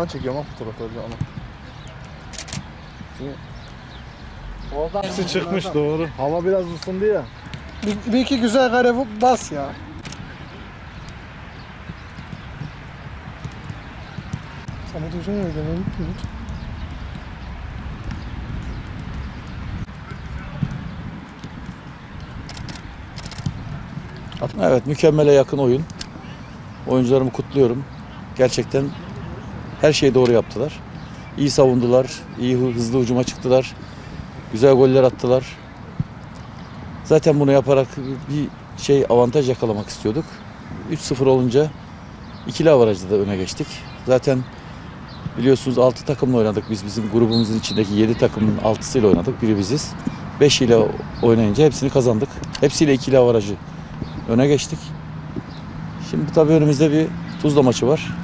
Ben çekiyorum ha fotoğrafı önce onu. Hepsi çıkmış doğru. Hava biraz ısındı ya. Bir, bir iki güzel kare bas ya. Samet Hoca nerede? Ben. Evet mükemmele yakın oyun. Oyuncularımı kutluyorum. Gerçekten her şeyi doğru yaptılar. İyi savundular, iyi hı- hızlı hücuma çıktılar. Güzel goller attılar. Zaten bunu yaparak bir şey avantaj yakalamak istiyorduk. 3-0 olunca ikili avarajda da öne geçtik. Zaten biliyorsunuz 6 takımla oynadık biz. Bizim grubumuzun içindeki 7 takımın 6'sıyla oynadık. Biri biziz. 5 ile oynayınca hepsini kazandık. Hepsiyle ikili avarajı öne geçtik. Şimdi tabii önümüzde bir Tuzla maçı var.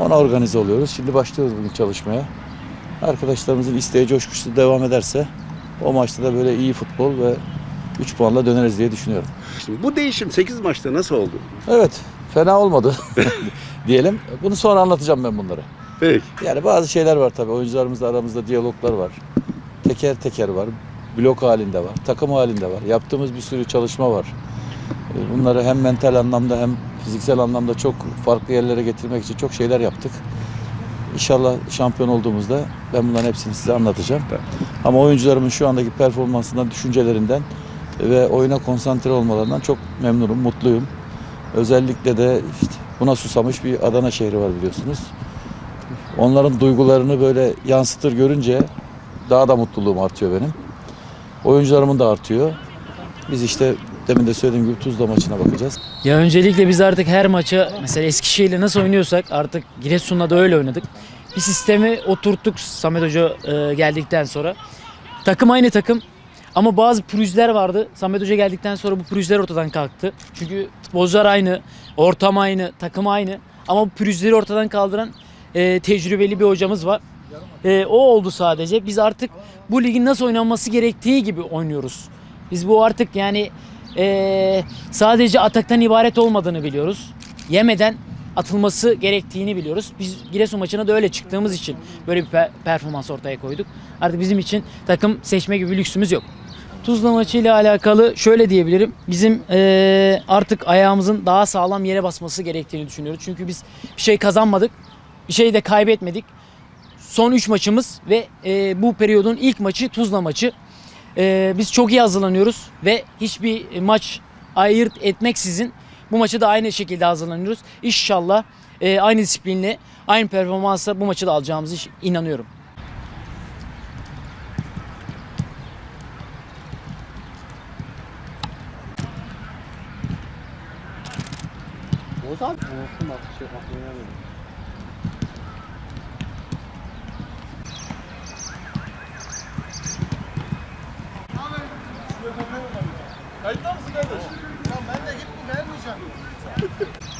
Ona organize oluyoruz. Şimdi başlıyoruz bugün çalışmaya. Arkadaşlarımızın isteği coşkusu devam ederse o maçta da böyle iyi futbol ve 3 puanla döneriz diye düşünüyorum. Şimdi bu değişim 8 maçta nasıl oldu? Evet, fena olmadı diyelim. Bunu sonra anlatacağım ben bunları. Peki. Yani bazı şeyler var tabii. Oyuncularımızla aramızda diyaloglar var. Teker teker var. Blok halinde var. Takım halinde var. Yaptığımız bir sürü çalışma var. Bunları hem mental anlamda hem fiziksel anlamda çok farklı yerlere getirmek için çok şeyler yaptık. İnşallah şampiyon olduğumuzda ben bunların hepsini size anlatacağım. Ama oyuncularımın şu andaki performansından, düşüncelerinden ve oyuna konsantre olmalarından çok memnunum, mutluyum. Özellikle de işte buna susamış bir Adana şehri var biliyorsunuz onların duygularını böyle yansıtır görünce daha da mutluluğum artıyor benim. Oyuncularımın da artıyor. Biz işte demin de söylediğim gibi Tuzla maçına bakacağız. Ya öncelikle biz artık her maça mesela Eskişehir'le nasıl oynuyorsak artık Giresun'la da öyle oynadık. Bir sistemi oturttuk Samet Hoca e, geldikten sonra. Takım aynı takım ama bazı pürüzler vardı. Samet Hoca geldikten sonra bu pürüzler ortadan kalktı. Çünkü futbolcular aynı, ortam aynı, takım aynı. Ama bu pürüzleri ortadan kaldıran e, tecrübeli bir hocamız var. E, o oldu sadece. Biz artık bu ligin nasıl oynanması gerektiği gibi oynuyoruz. Biz bu artık yani e, sadece ataktan ibaret olmadığını biliyoruz. Yemeden atılması gerektiğini biliyoruz. Biz Giresun maçına da öyle çıktığımız için böyle bir pe- performans ortaya koyduk. Artık bizim için takım seçme gibi lüksümüz yok. Tuzla maçı ile alakalı şöyle diyebilirim. Bizim eee, artık ayağımızın daha sağlam yere basması gerektiğini düşünüyoruz. Çünkü biz bir şey kazanmadık. Bir şey de kaybetmedik. Son 3 maçımız ve eee, bu periyodun ilk maçı Tuzla maçı. Eee, biz çok iyi hazırlanıyoruz ve hiçbir maç ayırt etmeksizin bu maçı da aynı şekilde hazırlanıyoruz. İnşallah eee, aynı disiplinle, aynı performansla bu maçı da alacağımızı inanıyorum. Kayıtlar mısın kardeş? Ya ben de gittim vermeyeceğim.